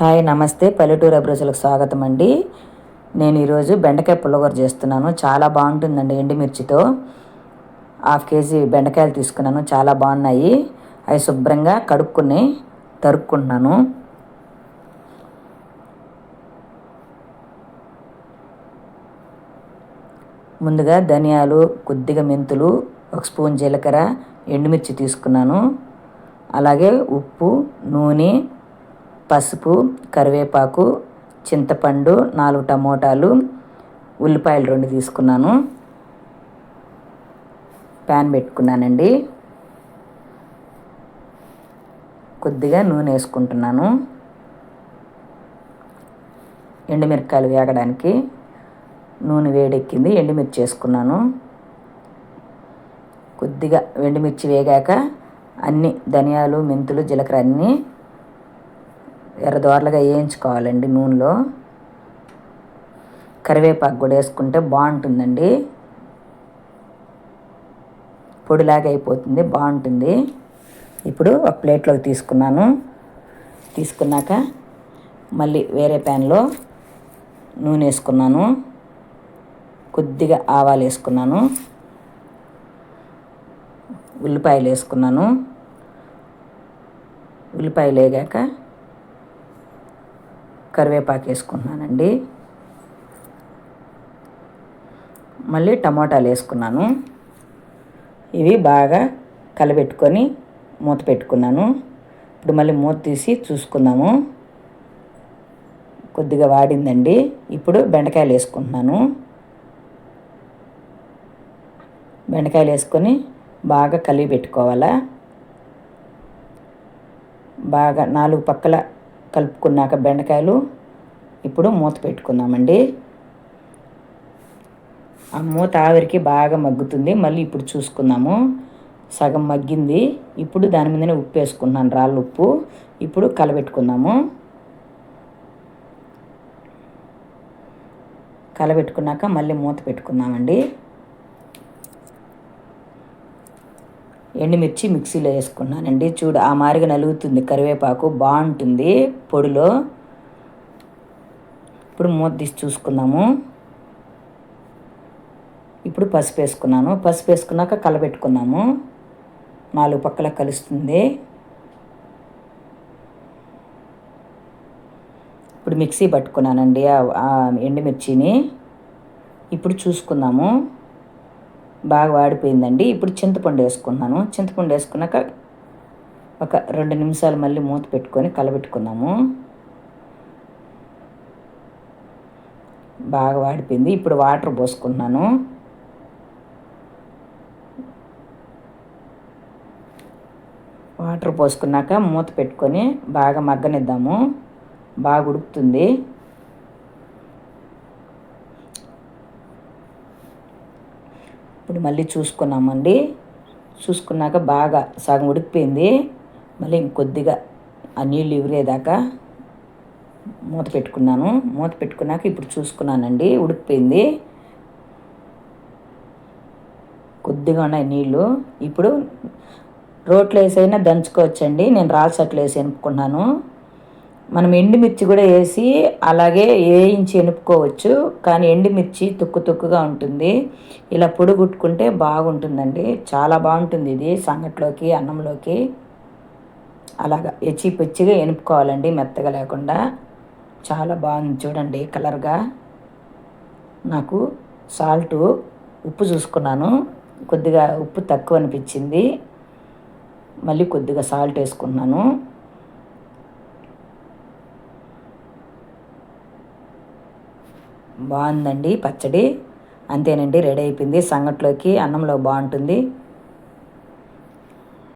Hi నమస్తే. పల్లెటూరు అభిరుచులకు స్వాగతం అండి. నేను ఈరోజు బెండకాయ పుల్లగూర చేస్తున్నాను. చాలా బాగుంటుందండి ఎండుమిర్చితో. హాఫ్ కేజీ బెండకాయలు తీసుకున్నాను. చాలా బాగున్నాయి. అవి శుభ్రంగా కడుక్కుని తరుక్కుంటున్నాను. ముందుగా ధనియాలు కొద్దిగా మెంతులు ఒక స్పూన్ జీలకర్ర ఎండుమిర్చి తీసుకున్నాను. అలాగే ఉప్పు నూనె పసుపు కరివేపాకు చింతపండు నాలుగు టమోటాలు ఉల్లిపాయలు రెండు తీసుకున్నాను. ప్యాన్ పెట్టుకున్నానండి. కొద్దిగా నూనె వేసుకుంటున్నాను. ఎండుమిరపకాయలు వేగడానికి నూనె వేడెక్కింది ఎండుమిర్చి వేసుకున్నాను కొద్దిగా ఎండుమిర్చి వేగాక అన్ని ధనియాలు మెంతులు జీలకర్ర అన్నీ ఎర్రదోరలుగా వేయించుకోవాలండి నూనెలో. కరివేపాకు కూడా వేసుకుంటే బాగుంటుందండి. పొడిలాగా అయిపోతుంది బాగుంటుంది. ఇప్పుడు ఒక ప్లేట్లోకి తీసుకున్నాను. తీసుకున్నాక మళ్ళీ వేరే ప్యాన్లో నూనె వేసుకున్నాను. కొద్దిగా ఆవాలు వేసుకున్నాను. ఉల్లిపాయలు వేసుకున్నాను. ఉల్లిపాయలు వేగాక కరివేపాకు వేసుకున్నానండి మళ్ళీ టమాటాలు వేసుకున్నాను. ఇవి బాగా కలబెట్టుకొని మూత పెట్టుకున్నాను. ఇప్పుడు మళ్ళీ మూత తీసి చూసుకుందాము. కొద్దిగా వాడిందండి. ఇప్పుడు బెండకాయలు వేసుకుంటున్నాను. బెండకాయలు వేసుకొని బాగా కలిగి పెట్టుకోవాలా? బాగా నాలుగు పక్కల కలుపుకున్నాక బెండకాయలు ఇప్పుడు మూత పెట్టుకుందామండి. ఆ మూత ఆవిరికి బాగా మగ్గుతుంది. మళ్ళీ ఇప్పుడు చూసుకుందాము. సగం మగ్గింది. ఇప్పుడు దాని మీదనే ఉప్పు వేసుకున్నాను రాళ్ళు ఉప్పు. ఇప్పుడు కలబెట్టుకుందాము. కలబెట్టుకున్నాక మళ్ళీ మూత పెట్టుకుందామండి. ఎండుమిర్చి మిక్సీలో వేసుకున్నానండి. చూడు ఆ మారిగా నలుగుతుంది. కరివేపాకు బాగుంటుంది. పొడిలో ఇప్పుడు మూత తీసి చూసుకుందాము. ఇప్పుడు పసుపు వేసుకున్నాను. పసుపు వేసుకున్నాక కలబెట్టుకున్నాము నాలుగు పక్కల కలుస్తుంది. ఇప్పుడు మిక్సీ పట్టుకున్నానండి ఎండుమిర్చిని. ఇప్పుడు చూసుకుందాము. బాగా వాడిపోయిందండి. ఇప్పుడు చింతపండు వేసుకున్నాను. చింతపండు వేసుకున్నాక ఒక రెండు నిమిషాలు మళ్ళీ మూత పెట్టుకొని కలబెట్టుకున్నాము బాగా వాడిపోయింది. ఇప్పుడు వాటర్ పోసుకున్నాను వాటర్ పోసుకున్నాక మూత పెట్టుకొని బాగా మగ్గనిద్దాము. బాగా ఉడుకుతుంది. ఇప్పుడు మళ్ళీ చూసుకున్నామండి. చూసుకున్నాక బాగా సగం ఉడికిపోయింది. మళ్ళీ ఇంకొద్దిగా ఆ నీళ్ళు ఇవ్వరేదాకా మూత పెట్టుకున్నాను. మూత పెట్టుకున్నాక ఇప్పుడు చూసుకున్నానండి. ఉడికిపోయింది. కొద్దిగా ఉన్నాయి నీళ్ళు. ఇప్పుడు రోట్లో వేసైనా దంచుకోవచ్చండి. నేను రాల్సట్లు వేసి అనుకున్నాను మనం ఎండుమిర్చి కూడా వేసి అలాగే వేయించి ఎనుపుకోవచ్చు కానీ ఎండుమిర్చి తుక్కు తుక్కుగా ఉంటుంది. ఇలా పొడుగుట్టుకుంటే బాగుంటుందండి. చాలా బాగుంటుంది ఇది సంగట్లోకి అన్నంలోకి. అలాగా ఎచ్చి పిచ్చిగా ఎనుపుకోవాలండి మెత్తగా లేకుండా. చాలా బాగుంది చూడండి కలర్గా. నాకు సాల్ట్ ఉప్పు చూసుకున్నాను. కొద్దిగా ఉప్పు తక్కువ అనిపించింది. మళ్ళీ కొద్దిగా సాల్ట్ వేసుకున్నాను. బాగుందండి పచ్చడి. అంతేనండి రెడీ అయిపోయింది. సంగట్లోకి అన్నంలో బాగుంటుంది.